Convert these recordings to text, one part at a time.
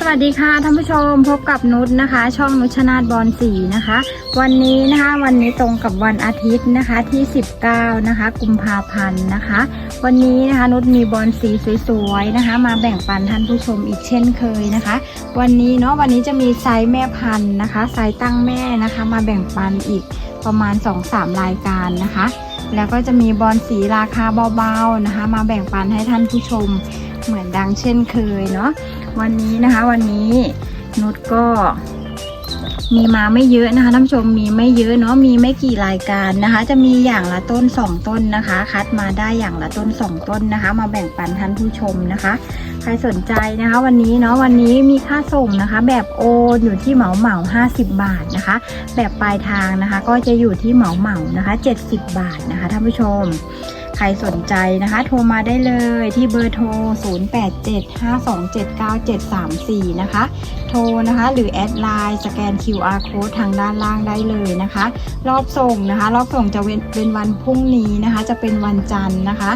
สวัสดีค่ะท่านผู้ชมพบกับนุชนะคะ ช่องนุชนาธบอลสีนะคะ วันนี้นะคะวันนี้ตรงกับวันอาทิตย์นะคะที่ 19 นะคะ กุมภาพันธ์นะคะ วันนี้นะคะนุชมีบอลสีสวยๆนะคะ มาแบ่งปันท่านผู้ชมอีกเช่นเคยนะคะ วันนี้เนาะวันนี้จะมีไซส์แม่พันธุ์นะคะไซส์ตั้งแม่นะคะ มาแบ่งปันอีกประมาณ 2-3 รายการนะคะ แล้วก็จะมีบอลสีราคาเบาๆนะคะ มาแบ่งปันให้ท่านผู้ชมเหมือนดังเช่นเคยเนาะ วันนี้นะคะ วันนี้นุชก็มีมาไม่เยอะนะคะท่านผู้ชมมีไม่เยอะเนาะมีไม่กี่รายการนะคะ จะมีอย่างละต้น 2 ต้นนะคะ คัดมาได้อย่างละต้น 2 ต้นนะคะ มาแบ่งปันท่านผู้ชมนะคะ ใครสนใจนะคะ วันนี้เนาะวันนี้มีค่าส่งนะคะ แบบโอนอยู่ที่เหมาเหมา50 บาทนะคะ แบบปลายทางนะคะ ก็จะอยู่ที่เหมาเหมานะคะ 70 บาทนะคะท่านผู้ชม รสนใจนะคะ โทรมาได้เลยที่เบอร์โทร 0875279734 นะคะ โทรนะคะหรือแอดไลน์สแกน QR code ทางด้านล่างได้เลยนะคะ รอบส่งนะคะ รอบส่งจะเป็นเป็นวันพรุ่งนี้นะคะ จะเป็นวันจันทร์นะคะ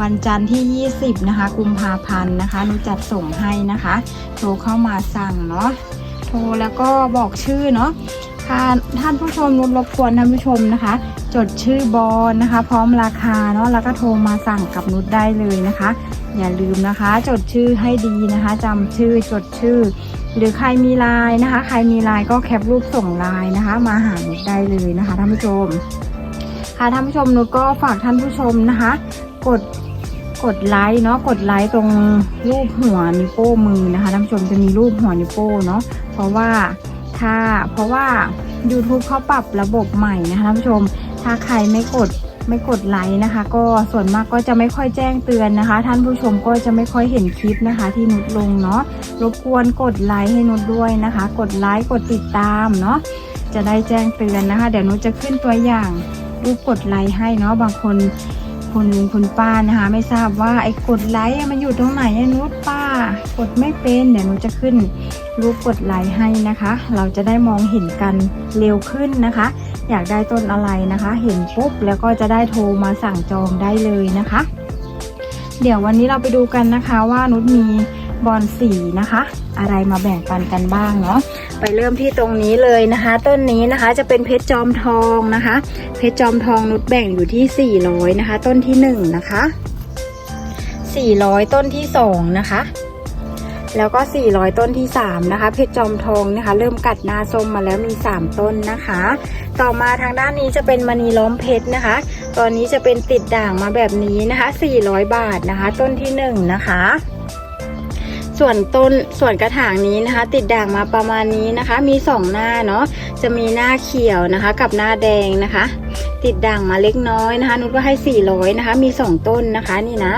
วันจันทร์ที่ 20 นะคะ กุมภาพันธ์นะคะนุจัดส่งให้นะคะ โทรเข้ามาสั่งเนาะ โทรแล้วก็บอกชื่อเนาะ ค่ะท่านผู้ชมนุชรบกวนท่านผู้ชมนะคะ จดชื่อบอลนะคะ พร้อมราคาเนาะแล้วก็โทรมาสั่งกับนุชได้เลยนะคะ อย่าลืมนะคะ จดชื่อให้ดีนะคะจำชื่อจดชื่อ หรือใครมีไลน์นะคะ ใครมีไลน์ก็แคปรูปส่งไลน์นะคะ มาหานุชได้เลยนะคะท่านผู้ชม ค่ะท่านผู้ชมนุชก็ฝากท่านผู้ชมนะคะ กดกดไลค์เนาะกดไลค์ตรงรูปหัวนิ้วโป้งมือนะคะท่านผู้ชมจะมีรูปหัวนิ้วโป้งเนาะเพราะว่า ถ้าเพราะว่า YouTube เขาปรับระบบใหม่นะคะท่านผู้ชม ถ้าใครไม่กดไม่กดไลค์นะคะ ก็ส่วนมากก็จะไม่ค่อยแจ้งเตือนนะคะ ท่านผู้ชมก็จะไม่ค่อยเห็นคลิปนะคะ ที่นุชลงเนาะรบกวนกดไลค์ให้นุชด้วยนะคะ กดไลค์กดติดตามเนาะจะได้แจ้งเตือนนะคะ เดี๋ยวนุชจะขึ้นตัวอย่างรูปกดไลค์ให้เนาะบางคนคุณลุงคุณป้านะคะ ไม่ทราบว่าไอ้กดไลค์มันอยู่ตรงไหนนุชป้า กดไม่เป็นเดี๋ยวหนุชจะขึ้นรูปกดไลค์ให้นะคะ เราจะได้มองเห็นกันเร็วขึ้นนะคะ อยากได้ต้นอะไรนะคะ เห็นปุ๊บแล้วก็จะได้โทรมาสั่งจองได้เลยนะคะ เดี๋ยววันนี้เราไปดูกันนะคะว่านุชมีบอลสีนะคะ อะไรมาแบ่งปันกันบ้างเนาะไปเริ่มที่ตรงนี้เลยนะคะ ต้นนี้นะคะจะเป็นเพชรจอมทองนะคะ เพชรจอมทองนุชแบ่งอยู่ที่ 400 นะคะ ต้นที่ 1 นะคะ 400 ต้นที่ 2 นะคะ แล้วก็ 400 ต้นที่ 3 นะคะ เพชรจอมทองนะคะ เริ่มกัดหน้าส้มมาแล้วมี 3 ต้นนะคะ ต่อมาทางด้านนี้จะเป็นมณีล้อมเพชรนะคะ ตอนนี้จะเป็นติดด่างมาแบบนี้นะคะ 400 บาทนะคะ ต้นที่ 1 นะคะ ส่วนต้นส่วนกระถางนี้นะคะ ติดด่างมาประมาณนี้นะคะ มี 2 หน้าเนาะจะมีหน้าเขียวนะคะ กับหน้าแดงนะคะ ติดด่างมาเล็กน้อยนะคะ นุชก็ให้ 400 นะคะ มี 2 ต้นนะคะนี่นะ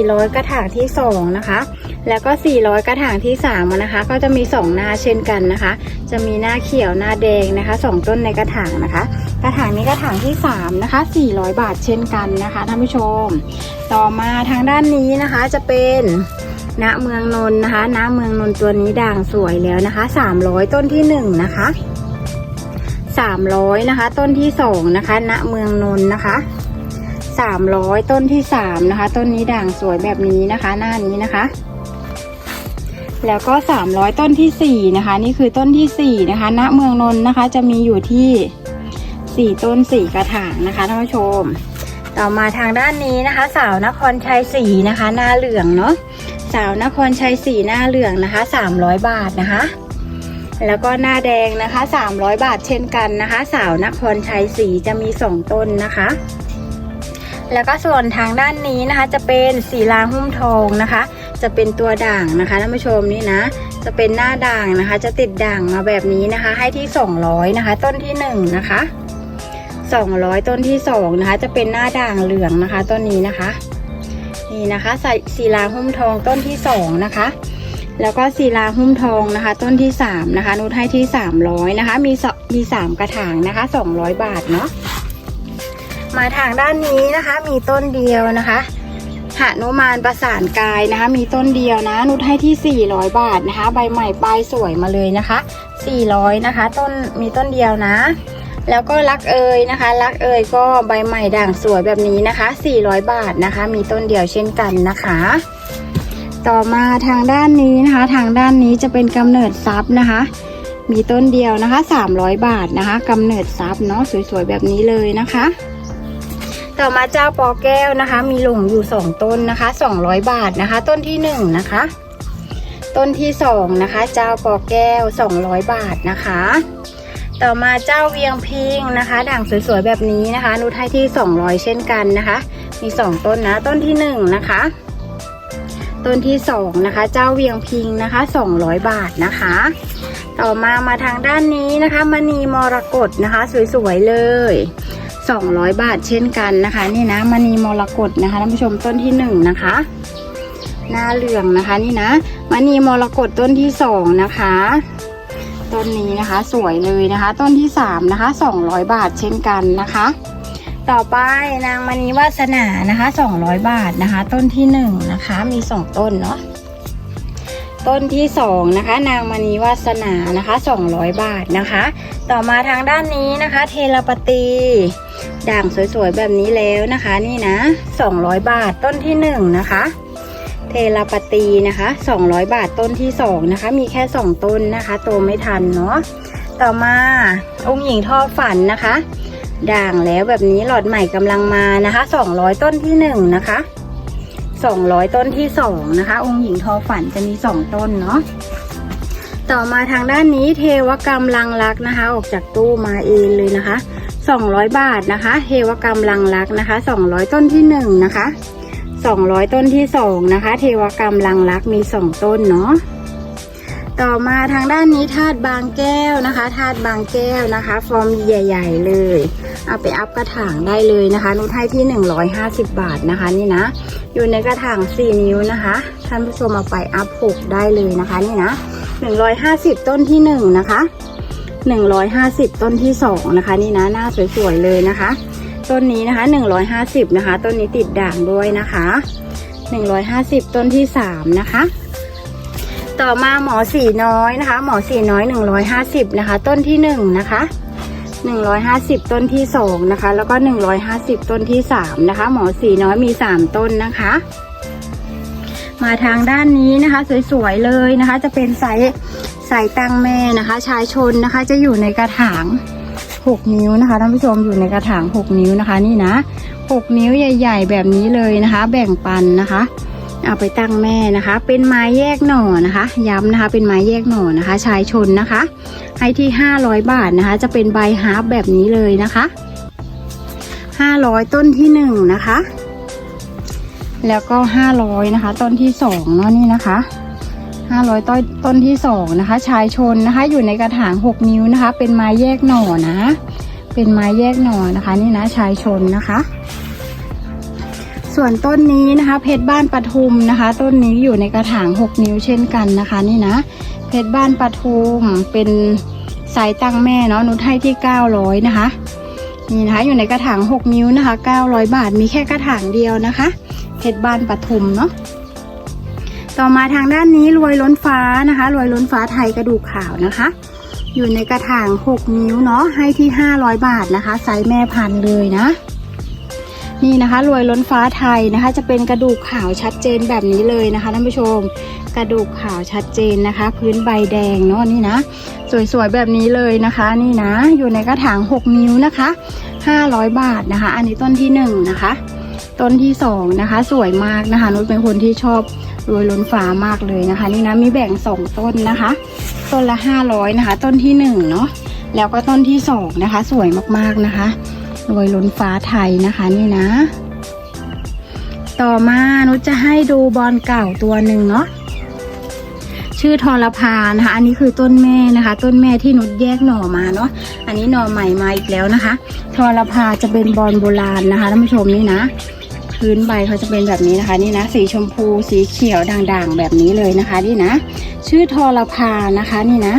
400 กระถางที่ 2 นะคะ แล้วก็ 400 กระถางที่3นะคะ ก็จะมี 2 หน้าเช่นกันนะคะ จะมีหน้าเขียวหน้าแดงนะคะ 2 ต้นในกระถางนะคะ กระถางนี้กระถางที่3นะคะ 400 บาทเช่นกันนะคะท่านผู้ชม ต่อมาทางด้านนี้นะคะจะเป็นณเมืองนนท์นะคะณเมืองนนท์ตัวนี้ด่างสวยแล้วนะคะ 300 ต้นที่1นะคะ300นะคะ ต้นที่2นะคะณเมืองนนท์นะคะ 300 ต้นที่3นะคะ ต้นนี้ด่างสวยแบบนี้นะคะ หน้านี้นะคะ แล้วก็ 300 ต้นที่4นะคะ นี่คือต้นที่4นะคะ ณ เมืองนนท์นะคะ จะมีอยู่ที่ 4 ต้น 4 กระถางนะคะท่านผู้ชม ต่อมาทางด้านนี้นะคะ สาวนครชัยศรีนะคะ หน้าเหลืองเนาะ สาวนครชัยศรีหน้าเหลืองนะคะ 300 บาทนะคะแล้วก็หน้าแดงนะคะ 300 บาทเช่นกันนะคะ สาวนครชัยศรีจะมี 2 ต้นนะคะ แล้วก็ส่วนทางด้านนี้นะคะ จะเป็นสีลาหุ้มทองนะคะ จะเป็นตัวด่างนะคะท่านผู้ชมนี่นะ จะเป็นหน้าด่างนะคะ จะติดด่างมาแบบนี้นะคะ ให้ที่ 200 นะคะ ต้นที่1นะคะ200 ต้นที่2นะคะ จะเป็นหน้าด่างเหลืองนะคะ ต้นนี้นะคะ นี่นะคะใส่ศิลาหุ้มทองต้นที่2นะคะแล้วก็ศิลาหุ้มทองนะคะ ต้นที่3นะคะนุชให้ที่ 300นะคะมีมี3กระถางนะคะ 200 บาทเนาะ มาทางด้านนี้นะคะ มีต้นเดียวนะคะหานุมานประสานกายนะคะ มีต้นเดียวนะ นุชให้ที่ 400 บาทนะคะ ใบใหม่ปลายสวยมาเลยนะคะ 400 นะคะ ต้นมีต้นเดียวนะ แล้วก็รักเอยนะคะ รักเอยก็ใบใหม่ด่างสวยแบบนี้นะคะ 400 บาทนะคะ มีต้นเดียวเช่นกันนะคะ ต่อมาทางด้านนี้นะคะ ทางด้านนี้จะเป็นกำเนิดทรัพย์นะคะ มีต้นเดียวนะคะ 300 บาทนะคะกำเนิดทรัพย์เนาะสวยๆแบบนี้เลยนะคะ ต่อมาเจ้าปอแก้วนะคะ มีหลงอยู่สองต้นนะคะ 200 บาทนะคะ ต้นที่หนึ่งนะคะ ต้นที่สองนะคะ เจ้าปอแก้ว 200 บาทนะคะ ต่อมาเจ้าเวียงพิงนะคะ ด่างสวยๆแบบนี้นะคะ นุชให้ที่ 200 เช่นกันนะคะ มี 2 ต้นนะ ต้นที่ 1 นะคะ ต้นที่ 2 นะคะ เจ้าเวียงพิงนะคะ 200 บาทนะคะต่อมามาทางด้านนี้นะคะมณีมรกตนะคะ สวยๆเลย 200 บาทเช่นกันนะคะ นี่นะมณีมรกตนะคะท่านผู้ชมต้นที่1นะคะหน้าเหลืองนะคะนี่นะมณีมรกตต้นที่2นะคะต้นนี้นะคะสวยเลยนะคะ ต้นที่สามนะคะสองร้อยบาทเช่นกันนะคะ ต่อไปนางมณีวาสนานะคะสองร้อยบาทนะคะ ต้นที่หนึ่งนะคะมีสองต้นเนาะต้นที่สองนะคะนางมณีวาสนานะคะสองร้อยบาทนะคะ ต่อมาทางด้านนี้นะคะ เทลปตี ด่างสวยๆแบบนี้แล้วนะคะ นี่นะสองร้อยบาทต้นที่หนึ่งนะคะเทลปตีนะคะ 200 บาทต้นที่ 2 นะคะ มีแค่ 2 ต้นนะคะโตไม่ทันเนาะต่อมาองค์หญิงทอฝันนะคะ ด่างแล้วแบบนี้หลอดใหม่กำลังมานะคะ 200 ต้นที่1นะคะ200 ต้นที่2นะคะ องค์หญิงทอฝันจะมี 2 ต้นเนาะต่อมาทางด้านนี้เทวกรรมลังรักนะคะ ออกจากตู้มาเองเลยนะคะ 200 บาทนะคะ เทวกรรมลังรักนะคะ 200 ต้นที่1นะคะ 200 ต้นที่2นะคะ เทวกรรมลังรักมี 2 ต้นเนาะต่อมาทางด้านนี้ธาตุบางแก้วนะคะธาตุบางแก้วนะคะ ฟอร์มใหญ่ ๆ เลย เอาไปอัพกระถางได้เลยนะคะนุชให้ที่ 150 บาทนะคะ นี่นะ อยู่ในกระถาง 4 นิ้วนะคะท่านผู้ชมเอาไปอัพปลูกได้เลยนะคะ นี่นะ 150 ต้นที่ 1 นะคะ 150 ต้นที่ 2 นะคะ นี่นะหน้าสวยๆเลยนะคะ ต้นนี้นะคะ 150 นะคะ ต้นนี้ติดด่างด้วยนะคะ 150 ต้นที่ 3 นะคะ ต่อมาหมอสีน้อยนะคะ หมอสีน้อย 150 นะคะ ต้นที่ 1 นะคะ150 ต้นที่ 2 นะคะ แล้วก็ 150 ต้นที่ 3 นะคะ หมอสีน้อยมี 3 ต้นนะคะ มาทางด้านนี้นะคะ สวยๆเลยนะคะ จะเป็นไซส์ ไซส์ตั้งแม่นะคะ ชายชนนะคะจะอยู่ในกระถาง 6 นิ้วนะคะท่านผู้ชมอยู่ในกระถาง 6 นิ้วนะคะ นี่นะ 6 นิ้วใหญ่ ๆ แบบนี้เลยนะคะ แบ่งปันนะคะ เอาไปตั้งแม่นะคะ เป็นไม้แยกหน่อนะคะ ย้ำนะคะ เป็นไม้แยกหน่อนะคะ ชายชนนะคะให้ที่ 500 บาทนะคะ จะเป็นใบฮาร์ปแบบนี้เลยนะคะ 500 ต้นที่1นะคะแล้วก็ 500 นะคะ ต้นที่2เนาะนี่นะคะ 500 ต้นต้นที่ 2 นะคะ ชายชนนะคะ อยู่ในกระถาง 6 นิ้วนะคะ เป็นไม้แยกหน่อนะ เป็นไม้แยกหน่อนะคะ นี่นะชายชนนะคะ ส่วนต้นนี้นะคะ เพชรบ้านปทุมนะคะ ต้นนี้อยู่ในกระถาง 6 นิ้วเช่นกันนะคะ นี่นะ เพชรบ้านปทุมเป็นสายตั้งแม่เนาะนุชให้ที่ 900 นะคะนี่นะคะอยู่ในกระถาง 6 นิ้วนะคะ 900 บาทมีแค่กระถางเดียวนะคะเพชรบ้านปทุมเนาะ ต่อมาทางด้านนี้รวยล้นฟ้านะคะ รวยล้นฟ้าไทยกระดูกขาวนะคะ อยู่ในกระถาง 6 นิ้วเนาะให้ที่ 500 บาทนะคะไซส์แม่พันธุ์เลยนะ นี่นะคะ รวยล้นฟ้าไทยนะคะ จะเป็นกระดูกขาวชัดเจนแบบนี้เลยนะคะท่านผู้ชมกระดูกขาวชัดเจนนะคะ พื้นใบแดงเนาะนี่นะ สวยๆแบบนี้เลยนะคะ นี่นะ อยู่ในกระถาง 6 นิ้วนะคะ 500 บาทนะคะ อันนี้ต้นที่ 1 นะคะ ต้นที่2นะคะ สวยมากนะคะนุชเป็นคนที่ชอบรวยล้นฟ้ามากเลยนะคะ นี่นะมีแบ่ง2ต้นนะคะ ต้นละ500นะคะ ต้นที่1เนาะแล้วก็ต้นที่2นะคะ สวยมากๆนะคะรวยล้นฟ้าไทยนะคะนี่นะ ต่อมานุชจะให้ดูบอลเก่าตัวหนึ่งเนาะชื่อทรพานะคะ อันนี้คือต้นแม่นะคะ ต้นแม่ที่นุชแยกหน่อมาเนาะ อันนี้หน่อใหม่มาอีกแล้วนะคะ ทรพาจะเป็นบอลโบราณนะคะท่านผู้ชมนี่นะ พื้นใบเขาจะเป็นแบบนี้นะคะ นี่นะ สีชมพูสีเขียวด่างๆ แบบนี้เลยนะคะ นี่นะ ชื่อทอรพานะคะนี่นะ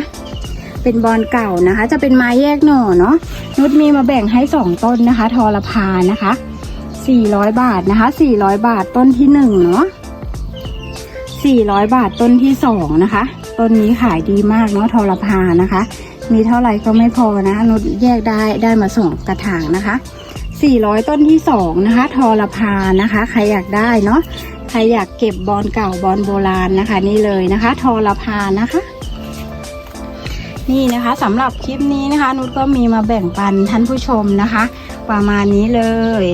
เป็นบอลเก่านะคะ จะเป็นไม้แยกหน่อเนาะนุชมีมาแบ่งให้สองต้นนะคะทอรพานะคะ400บาทนะคะ400บาทต้นที่หนึ่งเนาะ400บาทต้นที่สองนะคะต้นนี้ขายดีมากเนาะทอรพานะคะ มีเท่าไหร่ก็ไม่พอนะนุชแยกได้ได้มาส่งกระถางนะคะ 400 ต้นที่ 2 นะคะ ทอรพานะคะ ใครอยากได้เนาะ ใครอยากเก็บบอลเก่าบอลโบราณนะคะ นี่เลยนะคะ ทอรพานะคะ นี่นะคะสำหรับคลิปนี้นะคะ นุชก็มีมาแบ่งปันท่านผู้ชมนะคะ ประมาณนี้เลย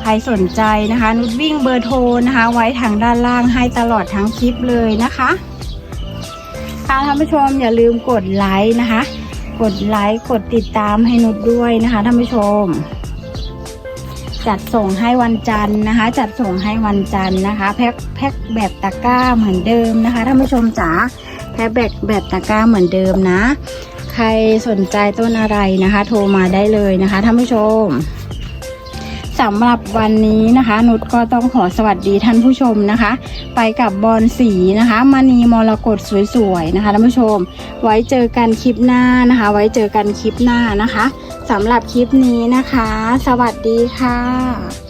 ใครสนใจนะคะ นุชวิ่งเบอร์โทรนะคะ ไว้ทางด้านล่างให้ตลอดทั้งคลิปเลยนะคะค่ะท่านผู้ชมอย่าลืมกดไลค์นะคะ กดไลค์กดติดตามให้นุชด้วยนะคะท่านผู้ชม จัดส่งให้วันจันทร์นะคะ จัดส่งให้วันจันทร์นะคะ แพ็คแพ็คแบบตะกร้าเหมือนเดิมนะคะท่านผู้ชมจ๋าแพ็คแบบแบบตะกร้าเหมือนเดิมนะ ใครสนใจต้นอะไรนะคะ โทรมาได้เลยนะคะท่านผู้ชม สำหรับวันนี้นะคะ นุชก็ต้องขอสวัสดีท่านผู้ชมนะคะ ไปกับบอลสีนะคะมณีมรกตสวยๆนะคะท่านผู้ชม ไว้เจอกันคลิปหน้านะคะ ไว้เจอกันคลิปหน้านะคะสำหรับคลิปนี้นะคะ สวัสดีค่ะ